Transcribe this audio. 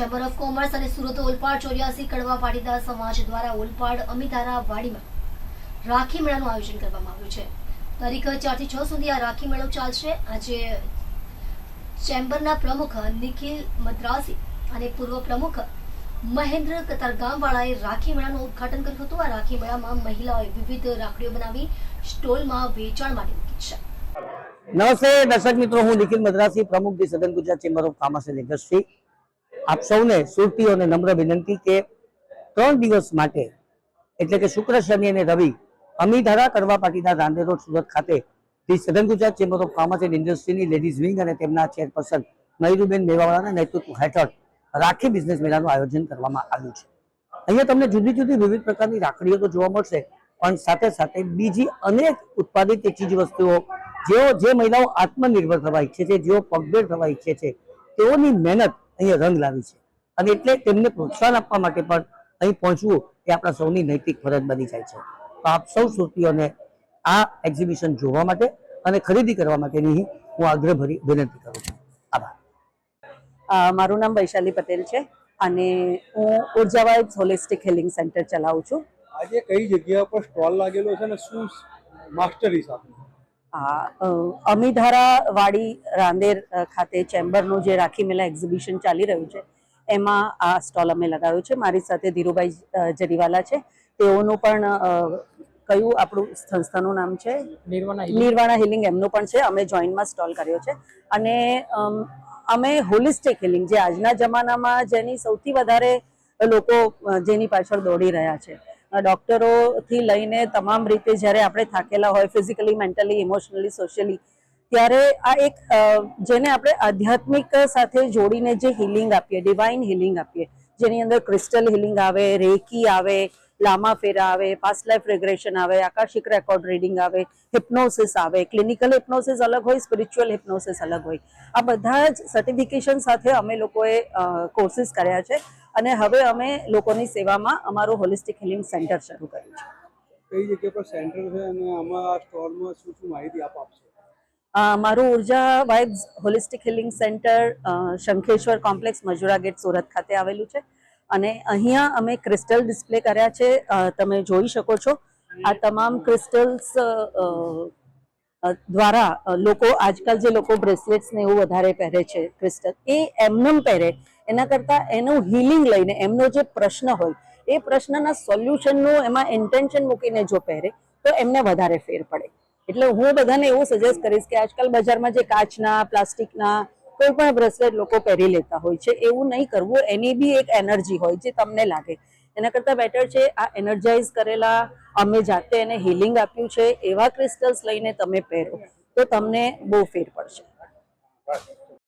Chamber of commerce અને સુરત ઓલપાડ ચોર્યાસી કડવા પાટીદાર સમાજ દ્વારા ઓલપાડ અમિતારા વાડીમાં રાખી મેળાનું આયોજન કરવામાં આવ્યું છે. તારીખ ચારથી છ સુધી આ રાખી મેળો ચાલશે. આજે ચેમ્બરના પ્રમુખ નિખિલ મદ્રાસી અને પૂર્વ પ્રમુખ મહેન્દ્ર કતારગામવાળાએ રાખી મેળાનું ઉદ્ઘાટન કર્યું હતું. આ રાખી મેળામાં મહિલાઓએ વિવિધ રાખડીઓ બનાવી સ્ટોલમાં વેચાણ માટે મૂકી છે. નમસ્તે, દર્શક મિત્રો, હું નિખિલ મદ્રાસી, પ્રમુખ the southern Gujarat chamber of commerce and industry. આપ સૌને સુરતીઓને નમ્ર વિનંતી કે ત્રણ દિવસ માટે, એટલે કે શુક્ર, શનિ અને રવિ, અમીધારા કરવા પાટીના રાંધે રોડ સુરત ખાતે the southern Gujarat chamber of commerce and ઇન્ડસ્ટ્રીની ladies wing અને તેમના ચેરપર્સન મયુરુબેન મેવાવાળાના નેતૃત્વ હેઠળ રાખી બિઝનેસ મેળાનું આયોજન કરવામાં આવ્યું છે. અહીંયા તમને જુદી જુદી વિવિધ પ્રકારની રાખડીઓ તો જોવા મળશે, પણ સાથે સાથે બીજી અનેક ઉત્પાદિત ચીજ વસ્તુઓ, જેઓ જે મહિલાઓ આત્મનિર્ભર થવા ઈચ્છે છે, જેઓ પગભેર થવા ઈચ્છે છે, તેઓની મહેનત અહીંયા રંગ લાવી છે. અને એટલે તેમને પ્રોત્સાહન આપવા માટે પણ અહીં પહોંચવું એ આપણા સૌની નૈતિક ફરજ બની જાય છે. તો આપ સૌ સુરતીઓને આ એક્ઝિબિશન જોવા માટે અને ખરીદી કરવા માટેની હું આગ્રહભરી વિનંતી કરું છું. આભાર. મારું નામ વૈશાલી પટેલ છે અને હું ઊર્જા વાઇબ્સ હોલિસ્ટિક હેલિંગ સેન્ટર ચલાવું છું. આજે કઈ જગ્યા પર સ્ટોલ લાગેલો છે અને શું માસ્ટર હિસાબનું અ, અમીધારા વાડી રાંદેર ખાતે ચેમ્બરનું જે રાખી મેલા એક્ઝિબિશન ચાલી રહ્યું છે એમાં આ સ્ટોલ અમે લગાવ્યો છે. મારી સાથે ધીરુભાઈ જરીવાલા છે. તેઓનું પણ કયું આપણું સંસ્થાનું નામ છે? નિર્વાણા હિલિંગ. એમનું પણ છે. અમે જોઈન્ટમાં સ્ટોલ કર્યો છે. અને અમ, હોલિસ્ટિક હિલિંગ જે આજના જમાનામાં જેની સૌથી વધારે લોકો જેની પાછળ દોડી રહ્યા છે. ડોક્ટરોથી લઈને તમામ રીતે જ્યારે આપણે થાકેલા હોય ફિઝિકલી મેન્ટલી ઇમોશનલી સોશિયલી ત્યારે આ એક જેને આપણે આધ્યાત્મિક સાથે જોડીને જે હિલિંગ આપીએ ડિવાઇન હિલિંગ આપીએ, જેની અંદર ક્રિસ્ટલ હિલિંગ આવે, રેકી આવે, લામા ફેરા આવે પાસ્ટ લાઈફ રેગ્રેશન આવે, આકાશિક રેકોર્ડ રીડિંગ આવે હિપ્નોસિસ આવે ક્લિનિકલ હિપ્નોસિસ અલગ હોય સ્પિરિચ્યુઅલ હિપ્નોસિસ અલગ હોય. આ બધા જ સર્ટિફિકેશન સાથે અમે લોકોએ કોર્સિસ કર્યા છે. અને હવે અમે લોકોની સેવામાં અમારું હોલિસ્ટિક હિલિંગ સેન્ટર શરૂ કર્યું છે. કઈ જગ્યા પર સેન્ટર છે અને આમાં આ સ્ટોલમાં શું શું માહિતી આપ આપશો? મારું Urja vibes holistic healing centre Shankheshwar complex Majura gate Surat ખાતે આવેલું છે. અને અહીંયા અમે ક્રિસ્ટલ ડિસ્પ્લે કર્યા છે. તમે જોઈ શકો છો. આ તમામ ક્રિસ્ટલ્સ દ્વારા લોકો આજકાલ જે લોકો બ્રેસલેટ્સ ને એવું વધારે પહેરે છે ક્રિસ્ટલ એ એમનેમ પહેરે. એના કરતાં એનું હિલિંગ લઈને, એમનો જે પ્રશ્ન હોય, એ પ્રશ્નના સોલ્યુશનનું એમાં ઇન્ટેન્શન મૂકીને જો પહેરે, તો એમને વધારે ફેર પડે. એટલે હું બધાને એવું સજેસ્ટ કરીશ કે આજકાલ બજારમાં જે કાચના, પ્લાસ્ટિકના કોઈ પણ બ્રેસલેટ લોકો પહેરી લેતા હોય છે, એવું નહીં કરવું, એની બી એક એનર્જી હોય જે તમને લાગે. એના કરતાં બેટર છે, આ એનર્જાઇઝ કરેલા, અમે જાતે એને હિલિંગ આપ્યું છે, એવા ક્રિસ્ટલ્સ લઈને તમે પહેરો, તો તમને બહુ ફેર પડશે.